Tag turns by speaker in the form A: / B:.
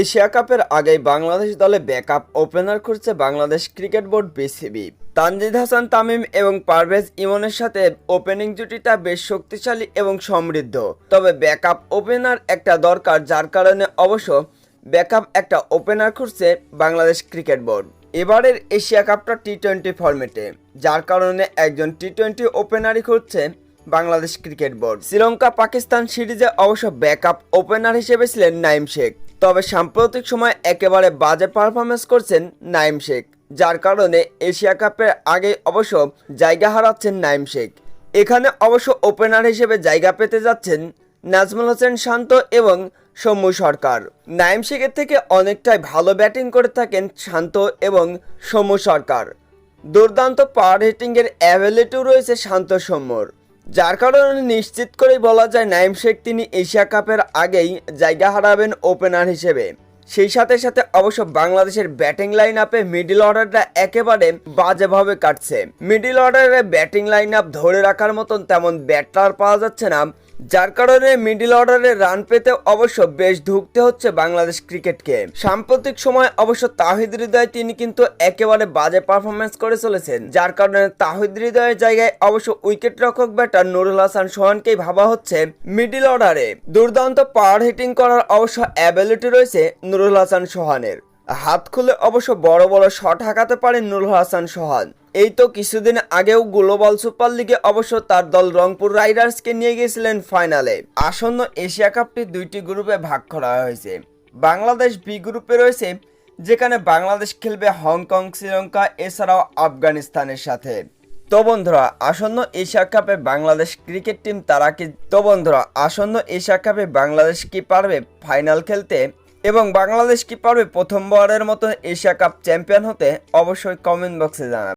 A: Asia কাপের আগেই বাংলাদেশ দলে ব্যাকআপ ওপেনার করছে Bangladesh cricket board BCB. Tanzid Hasan, Tamim এবং পারভেজ ইমনের সাথে ওপেনিং জুটিটা বেশ শক্তিশালী এবং সমৃদ্ধ। তবে ব্যাকআপ ওপেনার একটা দরকার, যার কারণে অবশ্য ব্যাকআপ একটা ওপেনার করছে বাংলাদেশ ক্রিকেট বোর্ড। এবারের এশিয়া কাপটা টি টোয়েন্টি ফরম্যাটে, যার কারণে একজন টি টোয়েন্টি ওপেনারই করছে বাংলাদেশ ক্রিকেট বোর্ড। শ্রীলঙ্কা পাকিস্তান সিরিজে অবশ্য ব্যাকআপ ওপেনার হিসেবে ছিলেন নাইম শেখ। তবে সাম্প্রতিক সময় একেবারে বাজে পারফরমেন্স করছেন নাইম শেখ, যার কারণে এশিয়া কাপের আগে অবশ্য জায়গা হারাচ্ছেন নাইম শেখ। এখানে অবশ্য ওপেনার হিসেবে জায়গা পেতে যাচ্ছেন নাজমুল হোসেন শান্ত এবং সৌম্য সরকার। নাইম শেখের থেকে অনেকটাই ভালো ব্যাটিং করে থাকেন শান্ত এবং সৌম্য সরকার। দুর্দান্ত পাওয়ার হিটিংয়ের অ্যাভেলিটিও রয়েছে শান্ত সৌম্যর। যার কারণে নিশ্চিত করেই বলা যায় নাইম শেখ তিনি এশিয়া কাপের আগেই জায়গা হারাবেন ওপেনার হিসেবে। সেই সাথে সাথে অবশ্য বাংলাদেশের ব্যাটিং লাইন আপে মিডিল অর্ডারটা একেবারে বাজেভাবে কাটছে। মিডিল অর্ডারে ব্যাটিং লাইন আপ ধরে রাখার মতন তেমন ব্যাটার পাওয়া যাচ্ছে না। যার কারণে মিডল অর্ডারে রান পেতে অবশ্য বেশ ধুকতে হচ্ছে বাংলাদেশ ক্রিকেটকে সাম্প্রতিক সময় অবশ্য তাহিদ হৃদয় তিনি কিন্তু একেবারে বাজে পারফরমেন্স করে চলেছেন, যার কারণে তাহিদ হৃদয়ের জায়গায় অবশ্য উইকেট রক্ষক ব্যাটার নুরুল হাসান সোহানকেই ভাবা হচ্ছে মিডল অর্ডারে দুর্দান্ত পাওয়ার হিটিং করার অবশ্য অ্যাবিলিটি রয়েছে নুরুল হাসান সোহানের। হাত খুলে অবশ্য বড় বড় শট হাঁকাতে পারেন নুরুল হাসান সোহান। এই তো কিছুদিন আগেও গ্লোবাল সুপার লিগে অবশ্য তার দল রংপুর রাইডার্সকে নিয়ে গিয়েছিলেন ফাইনালে। আসন্ন এশিয়া কাপটি দুইটি গ্রুপে ভাগ করা হয়েছে। বাংলাদেশ বি গ্রুপে রয়েছে, যেখানে বাংলাদেশ খেলবে হংকং, শ্রীলঙ্কা, এছাড়াও আফগানিস্তানের সাথে। তো বন্ধুরা, আসন্ন এশিয়া কাপে বাংলাদেশ ক্রিকেট টিম তারা কি তো বন্ধুরা, আসন্ন এশিয়া কাপে বাংলাদেশ কি পারবে ফাইনাল খেলতে? এবং বাংলাদেশ কি পারবে প্রথমবারের মতো এশিয়া কাপ চ্যাম্পিয়ন হতে? অবশ্যই কমেন্ট বক্সে জানাবে।